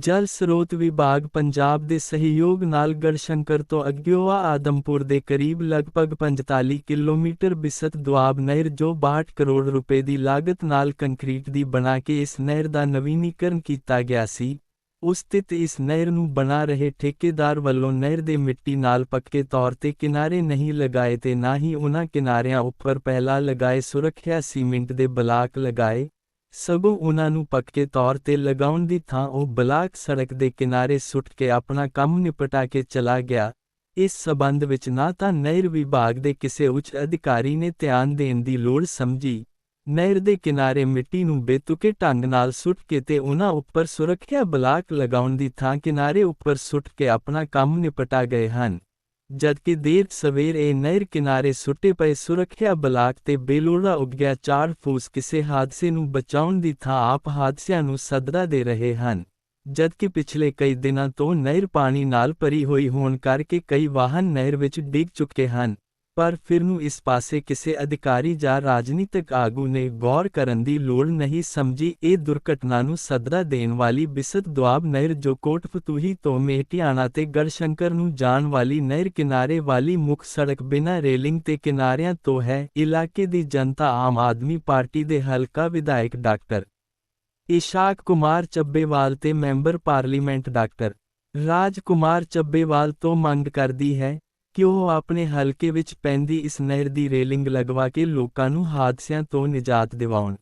ਜਲ ਸਰੋਤ ਵਿਭਾਗ ਪੰਜਾਬ ਦੇ ਸਹਿਯੋਗ ਨਾਲ ਗੜਸ਼ੰਕਰ ਤੋਂ ਅਗਿਓਆ ਆਦਮਪੁਰ ਦੇ ਕਰੀਬ ਲਗਭਗ 45 ਕਿਲੋਮੀਟਰ ਬਿਸਤ ਦੁਆਬ ਨਹਿਰ ਜੋ 62 ਕਰੋੜ ਰੁਪਏ ਦੀ ਲਾਗਤ ਨਾਲ ਕੰਕਰੀਟ ਦੀ ਬਣਾ ਕੇ ਇਸ ਨਹਿਰ ਦਾ ਨਵੀਨੀਕਰਨ ਕੀਤਾ ਗਿਆ ਸੀ। ਉਸ ਸਥਿਤ ਇਸ ਨਹਿਰ ਨੂੰ ਬਣਾ ਰਹੇ ਠੇਕੇਦਾਰ ਵੱਲੋਂ ਨਹਿਰ ਦੇ ਮਿੱਟੀ ਨਾਲ ਪੱਕੇ ਤੌਰ ਤੇ ਕਿਨਾਰੇ ਨਹੀਂ ਲਗਾਏ ਤੇ ਨਾ ਹੀ ਉਹਨਾਂ ਕਿਨਾਰਿਆਂ ਉੱਪਰ ਪਹਿਲਾਂ ਲਗਾਏ ਸੁਰੱਖਿਆ ਸੀਮਿੰਟ ਦੇ ਬਲਾਕ ਲਗਾਏ। ਸਗੋਂ ਉਹਨਾਂ ਨੂੰ ਪੱਕੇ ਤੌਰ ਤੇ ਲਗਾਉਣ ਦੀ ਥਾਂ ਉਹ ਬਲਾਕ ਸੜਕ ਦੇ ਕਿਨਾਰੇ ਸੁੱਟ ਕੇ ਆਪਣਾ ਕੰਮ ਨਿਪਟਾ ਕੇ ਚਲਾ ਗਿਆ। ਇਸ ਸਬੰਧ ਵਿੱਚ ਨਾ ਤਾਂ ਨਹਿਰ ਵਿਭਾਗ ਦੇ ਕਿਸੇ ਉੱਚ ਅਧਿਕਾਰੀ ਨੇ ਧਿਆਨ ਦੇਣ ਦੀ ਲੋੜ ਸਮਝੀ। ਨਹਿਰ ਦੇ ਕਿਨਾਰੇ ਮਿੱਟੀ ਨੂੰ ਬੇਤੁਕੇ ਢੰਗ ਨਾਲ ਸੁੱਟ ਕੇ ਤੇ ਉਹਨਾਂ ਉੱਪਰ ਸੁਰੱਖਿਆ ਬਲਾਕ ਲਗਾਉਣ ਦੀ ਥਾਂ ਕਿਨਾਰੇ ਉੱਪਰ ਸੁੱਟ ਕੇ ਆਪਣਾ ਕੰਮ ਨਿਪਟਾ ਗਏ ਹਨ। ਜਦਕਿ ਦੇਰ ਸਵੇਰ ਇਹ ਨਹਿਰ ਕਿਨਾਰੇ ਸੁੱਟੇ ਪਏ ਸੁਰੱਖਿਆ ਬਲਾਕ ਤੇ ਬੇਲੋੜਾ ਉੱਗਿਆ ਚਾਰ ਫੂਸ ਕਿਸੇ ਹਾਦਸੇ ਨੂੰ ਬਚਾਉਣ ਦੀ ਥਾਂ ਆਪ ਹਾਦਸਿਆਂ ਨੂੰ ਸੱਦਾ ਦੇ ਰਹੇ ਹਨ। ਜਦਕਿ ਪਿਛਲੇ ਕਈ ਦਿਨਾਂ ਤੋਂ ਨਹਿਰ ਪਾਣੀ ਨਾਲ ਭਰੀ ਹੋਈ ਹੋਣ ਕਰਕੇ ਕਈ ਵਾਹਨ ਨਹਿਰ ਵਿੱਚ ਡਿੱਗ ਚੁੱਕੇ ਹਨ। ਪਰ ਫਿਰ ਨੂੰ ਇਸ ਪਾਸੇ ਕਿਸੇ ਅਧਿਕਾਰੀ ਜਾਂ ਰਾਜਨੀਤਿਕ ਆਗੂ ਨੇ ਗੌਰ ਕਰਨ ਦੀ ਲੋੜ ਨਹੀਂ ਸਮਝੀ। ਇਹ ਦੁਰਘਟਨਾ ਨੂੰ ਸੱਦਾ ਦੇਣ ਵਾਲੀ ਬਿਸਤ ਦੁਆਬ ਨਹਿਰ ਜੋ ਕੋਟਫਤੂਹੀ ਤੋਂ ਮੇਟਿਆਣਾ ਤੇ ਗੜਸ਼ੰਕਰ ਨੂੰ ਜਾਣ ਵਾਲੀ ਨਹਿਰ ਕਿਨਾਰੇ ਵਾਲੀ ਮੁੱਖ ਸੜਕ ਬਿਨਾਂ ਰੇਲਿੰਗ ਤੇ ਕਿਨਾਰਿਆਂ ਤੋਂ ਹੈ, ਇਲਾਕੇ ਦੀ ਜਨਤਾ ਆਮ ਆਦਮੀ ਪਾਰਟੀ ਦੇ ਹਲਕਾ ਵਿਧਾਇਕ ਡਾਕਟਰ ਇਸ਼ਾਕ ਕੁਮਾਰ ਚੱਬੇਵਾਲ ਤੇ member parliament doctor Raj Kumar Chabbewal ਤੋਂ ਮੰਗ ਕਰਦੀ ਹੈ ਕਿ ਉਹ ਆਪਣੇ ਹਲਕੇ ਵਿੱਚ ਪੈਂਦੀ ਇਸ ਨਹਿਰ ਦੀ ਰੇਲਿੰਗ ਲਗਵਾ ਕੇ ਲੋਕਾਂ ਨੂੰ ਹਾਦਸਿਆਂ ਤੋਂ ਨਿਜਾਤ ਦਿਵਾਉਣ?